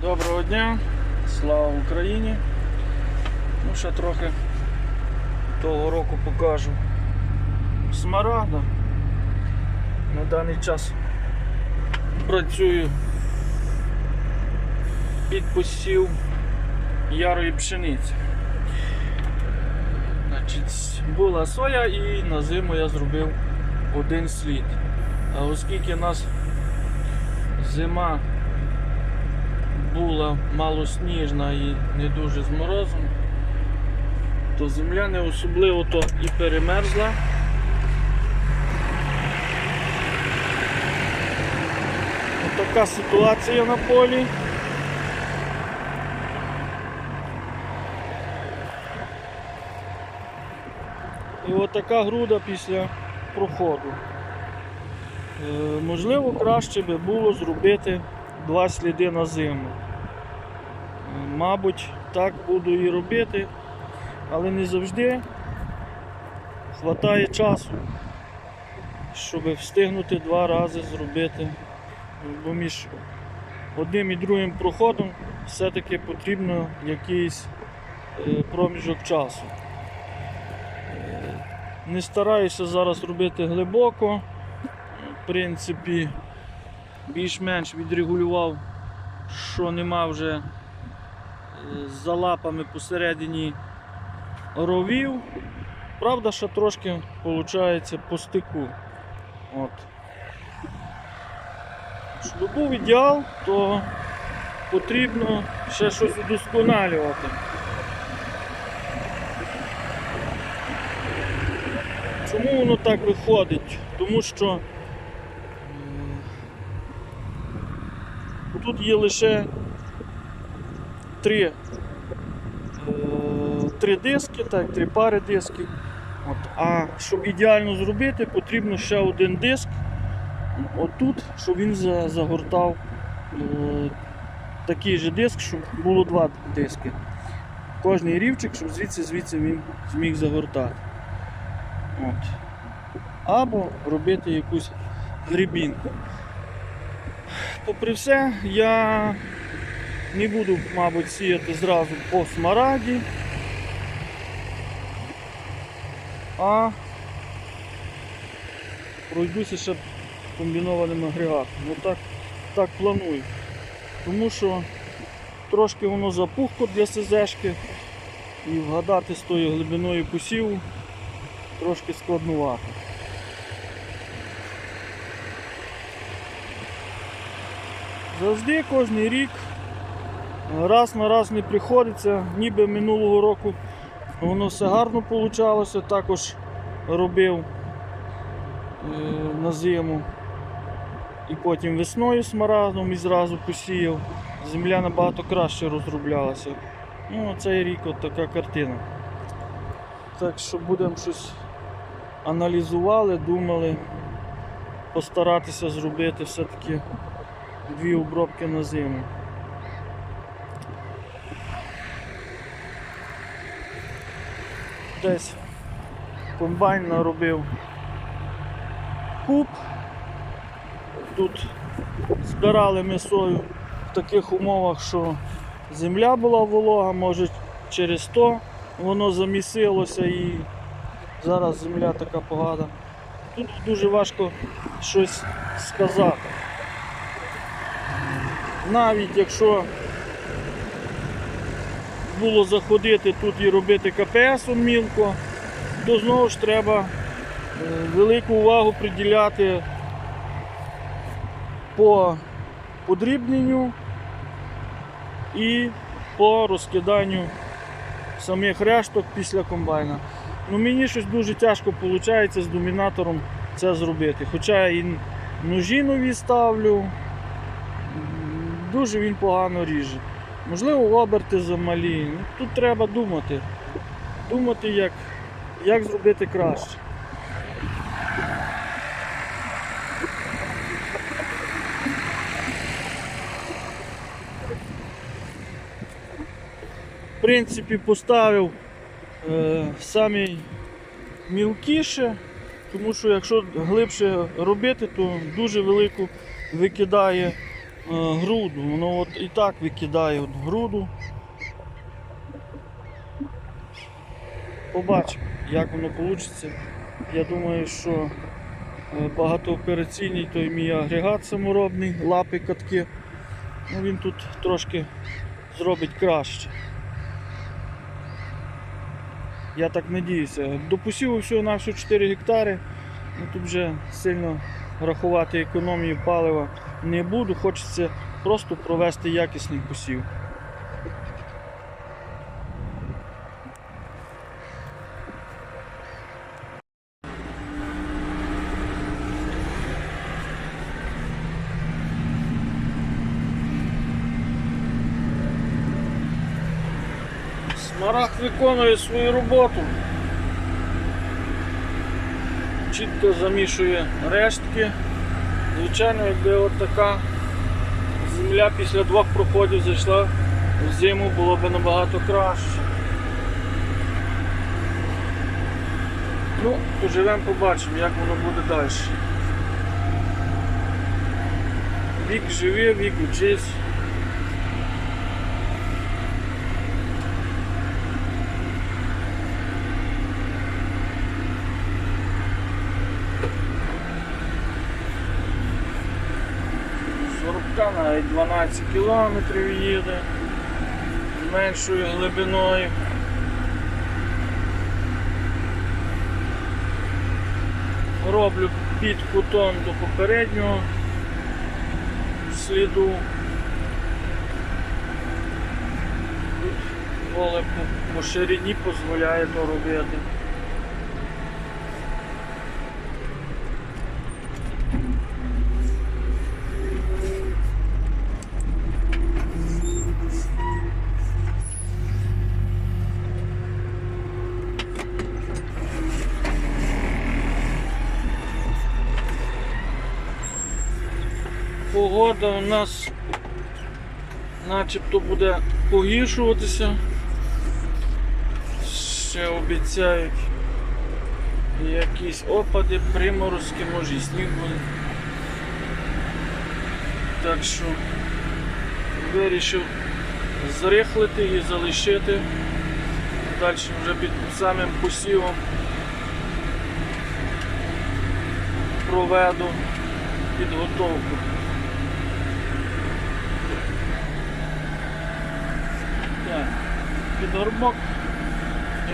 Доброго дня, слава Україні. Ну, ще трохи того року покажу. Смарагда. На даний час працюю під посів ярої пшениці. Значить, була соя і на зиму я зробив один слід. А оскільки у нас зима була малосніжна і не дуже з морозом, то земля не особливо то і перемерзла. Така ситуація на полі. І от така груда після проходу. Е, можливо, краще би було зробити два сліди на зиму. Мабуть, так буду і робити, але не завжди хватає часу, щоб встигнути два рази зробити. Бо між одним і другим проходом все-таки потрібно якийсь е, проміжок часу. Е, Не стараюся зараз робити глибоко. В принципі, більш-менш відрегулював, що нема вже е, за лапами посередині ровів. Правда, ще трошки виходить по стику. От. Щоб був ідеал, то потрібно ще щось удосконалювати. Чому воно так виходить? Тому що тут є лише три, е, три диски, так, три пари дисків. От. А щоб ідеально зробити, потрібно ще один диск отут, щоб він за- загортав е, такий же диск, щоб було два диски. Кожний рівчик, щоб звідси звідси він зміг загортати. От. Або робити якусь грибінку. Попри все, я не буду, мабуть, сіяти зразу по смараді, а пройдуся ще комбінованим агрегатом. Ну так, так планую. Тому що трошки воно запухло для СЗшки і вгадати з тою глибиною посіву трошки складнувато. Завжди кожен рік раз на раз не приходиться, ніби минулого року воно все гарно вийшло, також робив е, на зиму. І потім весною смарагдом і зразу посіяв. Земля набагато краще розроблялася. Ну, цей рік от така картина. Так що будемо щось аналізували, думали постаратися зробити все-таки дві обробки на зиму. Десь комбайн наробив куб. Тут збирали ми сою в таких умовах, що земля була волога, може через то воно замісилося і зараз земля така погана. Тут дуже важко щось сказати. Навіть якщо було заходити тут і робити КПС мілко, то знову ж треба е, велику увагу приділяти по подрібненню і по розкиданню самих решток після комбайна. Ну, мені щось дуже тяжко виходить з домінатором це зробити. Хоча я і ножі нові ставлю, дуже він погано ріже. Можливо, оберти замалі. Ну, тут треба думати. Думати, як, як зробити краще. В принципі, поставив е, самі мілкіше, тому що якщо глибше робити, то дуже велику викидає груду. Воно от і так викидає от груду. Побачимо, як воно вийде. Я думаю, що е, багатоопераційний той мій агрегат саморобний, лапи катки. Ну, він тут трошки зробить краще. Я так надіюся. До посіву всього 4 гектари. Ну, тут вже сильно рахувати економію палива не буду. Хочеться просто провести якісний посів. Смарагд виконує свою роботу. Чітко замішує рештки. Звичайно, якби от така земля після двох проходів зайшла в зиму, було б набагато краще. Ну, поживемо, побачимо, як воно буде далі. Вік живе, вік учись. Навіть 12 кілометрів їде з меншою глибиною. Роблю під кутом до попереднього сліду. Тут поле по, ширині дозволяє то робити. Погода у нас начебто буде погіршуватися. Ще обіцяють якісь опади, приморозки, може і сніг буде. Так що вирішив зрихлити і залишити. Далі вже під самим посівом проведу підготовку. Так, під горбок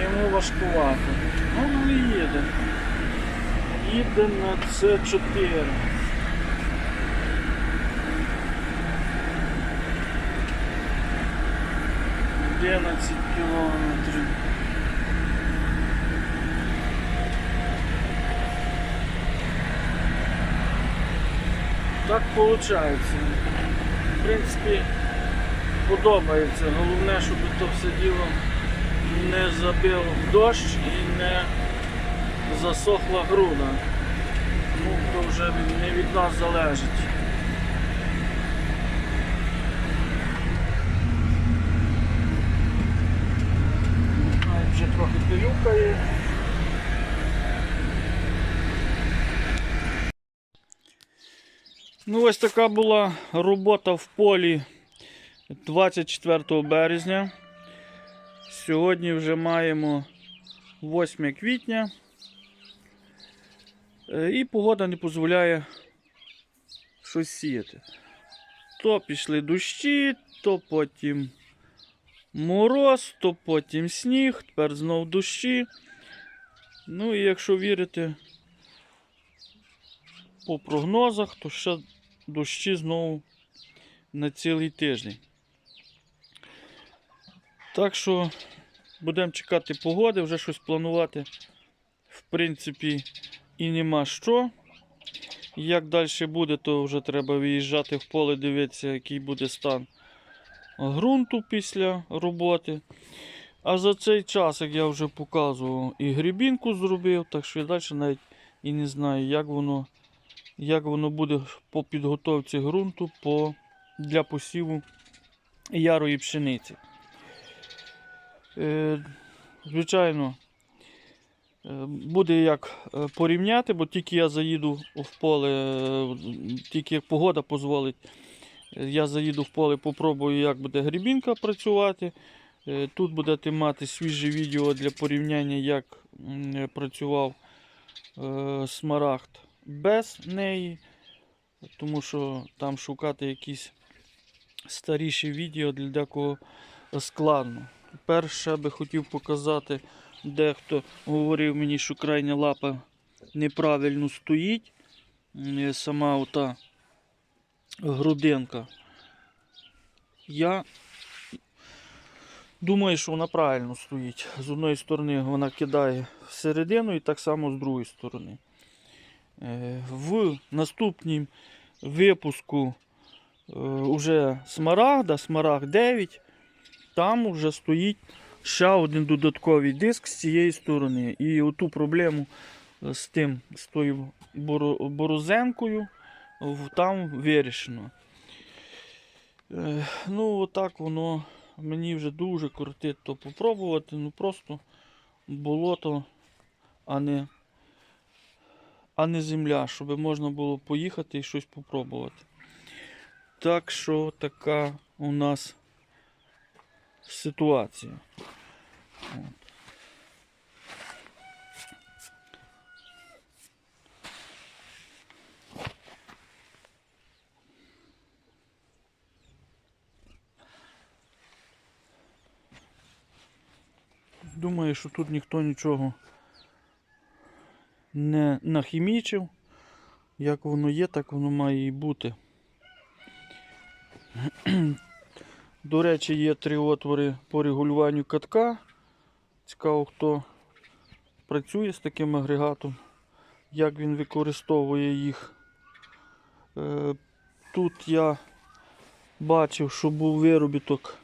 йому важкувато. Ну, але їде. Їде на С4. Одинадцять кілометрів. Так виходить. В принципі, подобається. Головне, щоб то все діло не забив дощ і не засохла груда. Ну, то вже не від нас залежить. Вже трохи пилюкає. Ну, ось така була робота в полі 24 березня. Сьогодні вже маємо 8 квітня. Е, І погода не дозволяє щось сіяти. То пішли дощі, то потім мороз, то потім сніг, тепер знов дощі. Ну і якщо вірити по прогнозах, то ще дощі знову на цілий тиждень. Так що будемо чекати погоди, вже щось планувати, в принципі, і нема що. Як далі буде, то вже треба виїжджати в поле, дивитися, який буде стан ґрунту після роботи. А за цей час, як я вже показував, і грібінку зробив, так що я далі навіть і не знаю, як воно, як воно буде по підготовці ґрунту по, для посіву ярої пшениці. Е, звичайно, е, буде як е, порівняти, бо тільки я заїду в поле, тільки як погода дозволить, Я заїду в поле, попробую, як буде грібінка працювати. Тут будете мати свіже відео для порівняння, як працював смарагд без неї, тому що там шукати якісь старіші відео для декого складно. Перше би хотів показати, дехто говорив мені, що крайня лапа неправильно стоїть. Сама ота грудинка. Я думаю, що вона правильно стоїть. З одної сторони вона кидає всередину і так само з другої сторони. Е, В наступнім випуску е, уже смарагда, смарагд 9, там вже стоїть ще один додатковий диск з цієї сторони. І оту проблему е, з тим, з тою борозенкою, там вирішено. Е, Ну, отак воно мені вже дуже кортить то попробувати. Ну просто болото, а не, а не земля, щоб можна було поїхати і щось попробувати. Так що така у нас ситуація. От. Думаю, що тут ніхто нічого не нахімічив. Як воно є, так воно має і бути. До речі, є три отвори по регулюванню катка. Цікаво, хто працює з таким агрегатом, як він використовує їх. Е, Тут я бачив, що був виробіток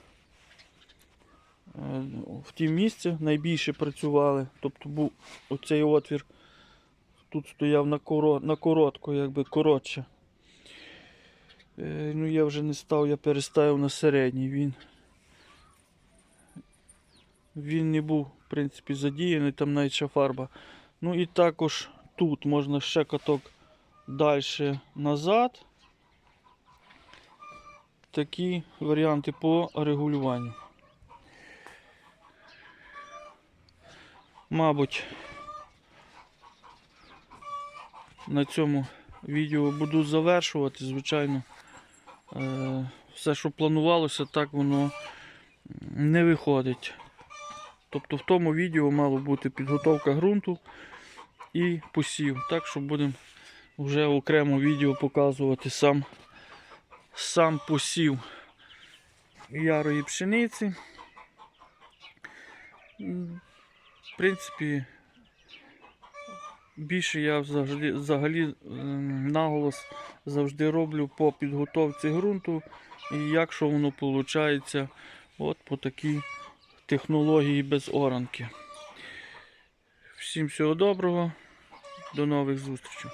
е, в тім місці найбільше працювали. Тобто був оцей отвір. Тут стояв на, коро, на коротко, якби коротше. Е, ну я вже не став, я переставив на середній. Він, він не був, в принципі, задіяний, там навіть ще фарба. Ну і також тут можна ще каток далі назад. Такі варіанти по регулюванню. Мабуть, на цьому відео буду завершувати. Звичайно, все, що планувалося, так воно не виходить. Тобто в тому відео мало бути підготовка ґрунту і посів. Так що будемо вже окремо відео показувати сам, сам посів ярої пшениці. В принципі, більше я взагалі взагалі ем, наголос завжди роблю по підготовці ґрунту і як що воно виходить от по такій технології без оранки. Всім всього доброго, до нових зустрічей.